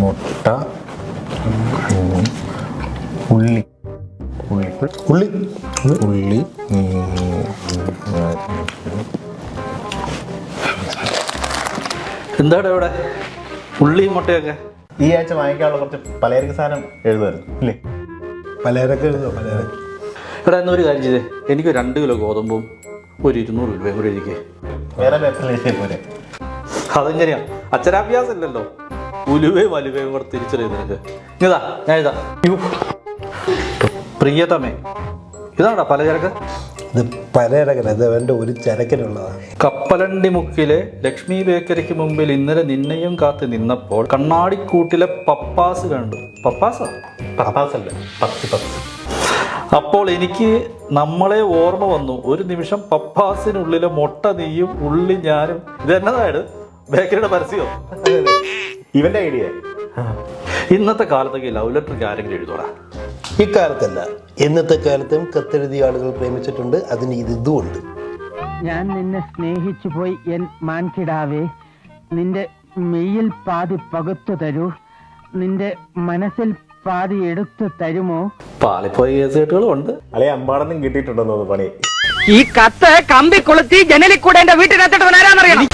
മുട്ട ഉള്ളി. ഉള്ളി. ഉള്ളി ഉള്ളി എന്താണ് ഇവിടെ? ഉള്ളിയും മുട്ടയൊക്കെ. ഈ ആഴ്ച വാങ്ങിക്കാനുള്ള കുറച്ച് പലചരക്ക് സാധനം എഴുതുമായിരുന്നു അല്ലേ? പലചരക്ക് എഴുതോ പലചരക്ക്. ഇവിടെ എന്നൊരു കാര്യം ചെയ്തേ. എനിക്ക് രണ്ട് കിലോ ഗോതമ്പും ഒരു ഇരുന്നൂറ് രൂപയും കൂടെ ഇരിക്കേ. വേറെ പോരെ. അതെങ്ങനെയാ അക്ഷരാഭ്യാസം ഇല്ലല്ലോ. ഉലുവയും വലുവയും കൂടെ തിരിച്ചറിയുന്നത് നിനക്ക്. ഇതാ ഞാൻ ഇതാ. പ്രിയതമേ ഇതാണോ പലചരക്ക് ഇത് പലചരക്കല്ല ഇത് എന്റെ ഒരു ചരക്കിനുള്ളതാണ്. കപ്പലണ്ടി മുക്കിലെ ലക്ഷ്മി ബേക്കറിക്ക് മുമ്പിൽ ഇന്നലെ നിന്നെയും കാത്ത് നിന്നപ്പോൾ കണ്ണാടിക്കൂട്ടിലെ പപ്പാസ് കണ്ടു. പപ്പാസ? പപ്പാസ് അല്ലേ പത്ത് പത്ത്. അപ്പോൾ എനിക്ക് നമ്മളെ ഓർമ്മ വന്നു. ഒരു നിമിഷം പപ്പാസിനുള്ളിലെ മുട്ട നീയും ഉള്ളി ഞാനും. ഇതെന്നതായത് ബേക്കറിയുടെ പരസ്യമോ ഇവന്റെ ഐഡിയ ഇന്നത്തെ കാലത്തൊക്കെ ലവ് ലെറ്റർക്ക് ആരെങ്കിലും എഴുതോടാ ഇക്കാലത്തല്ല. ഇന്നത്തെ കാലത്തും കത്തെഴുതിയ ആളുകൾ പ്രേമിച്ചിട്ടുണ്ട്. അതിന് ഇത് ഇതുമുണ്ട്. ഞാൻ നിന്നെ സ്നേഹിച്ചു പോയി എൻ മാൻകിടാവേ. നിന്റെ മെയ്യിൽ പാതി പകുത്തു തരൂ. നിന്റെ മനസ്സിൽ പാതി എടുത്തു തരുമോ? പാളിപ്പോയ കേസ് കെട്ടുകളും ഉണ്ട്. അല്ലെ അമ്പാടൊന്നും കിട്ടിയിട്ടുണ്ടെന്ന് തോന്നുന്നു പണി? ഈ കത്ത് കമ്പി കൊളുത്തി ജനലിൽ കൂടെ എന്റെ വീട്ടിനകത്തിട്ട് ആരാന്നറിയണം.